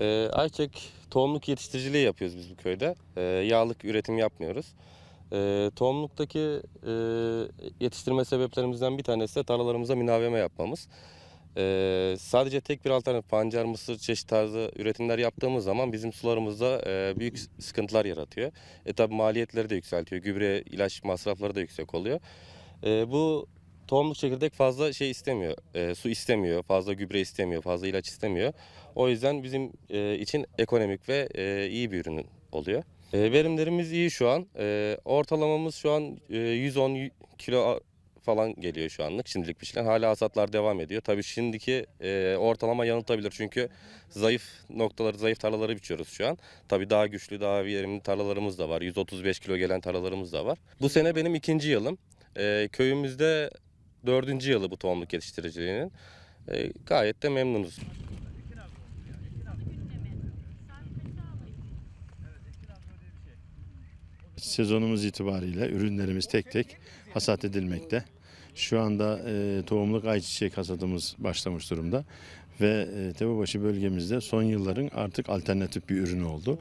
Ee, ayçiçek tohumluk yetiştiriciliği yapıyoruz biz bu köyde. Ee, yağlık üretim yapmıyoruz. Ee, tohumluktaki e, yetiştirme sebeplerimizden bir tanesi de tarlalarımıza münaveme yapmamız. Ee, sadece tek bir alternatif pancar, mısır çeşit tarzı üretimler yaptığımız zaman bizim sularımızda e, büyük sıkıntılar yaratıyor. E tabi maliyetleri de yükseltiyor. Gübre, ilaç masrafları da yüksek oluyor. E, bu tohumluk çekirdek fazla şey istemiyor. e, su istemiyor, fazla gübre istemiyor, fazla ilaç istemiyor. O yüzden bizim e, için ekonomik ve e, iyi bir ürün oluyor. E, verimlerimiz iyi şu an. E, ortalamamız şu an e, 110 kilo falan geliyor şu anlık şimdilik biçilen. Hala hasatlar devam ediyor. Tabii şimdiki e, ortalama yanıltabilir çünkü zayıf noktaları, zayıf tarlaları biçiyoruz şu an. Tabii daha güçlü, daha verimli tarlalarımız da var. 135 kilo gelen tarlalarımız da var. Bu sene benim ikinci yılım. E, köyümüzde dördüncü yılı bu tohumluk yetiştiriciliğinin. E, gayet de memnunuz. Sezonumuz itibariyle ürünlerimiz tek tek hasat edilmekte. Şu anda e, tohumluk ayçiçek hasadımız başlamış durumda. Ve e, Tepebaşı bölgemizde son yılların artık alternatif bir ürünü oldu.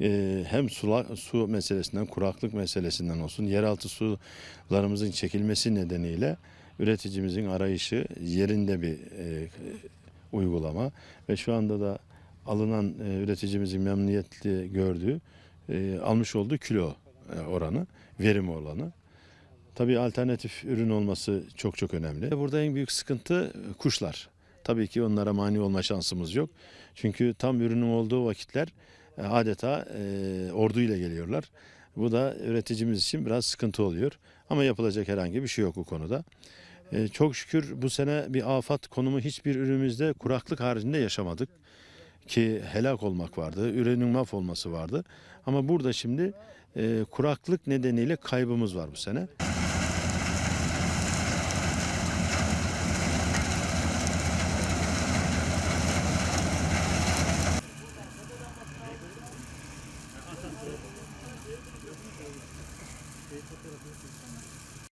E, hem sula, su meselesinden, kuraklık meselesinden olsun, yeraltı sularımızın çekilmesi nedeniyle üreticimizin arayışı yerinde bir e, uygulama. Ve şu anda da alınan e, üreticimizin memnuniyetli gördüğü e, almış olduğu kilo e, oranı, verim oranı. Tabii alternatif ürün olması çok çok önemli. Burada en büyük sıkıntı kuşlar. Tabii ki onlara mani olma şansımız yok. Çünkü tam ürünün olduğu vakitler e, adeta e, orduyla geliyorlar. Bu da üreticimiz için biraz sıkıntı oluyor. Ama yapılacak herhangi bir şey yok bu konuda. E, çok şükür bu sene bir afat konumu hiçbir ürünümüzde kuraklık haricinde yaşamadık ki helak olmak vardı, ürünün mahvolması vardı. Ama burada şimdi e, kuraklık nedeniyle kaybımız var bu sene.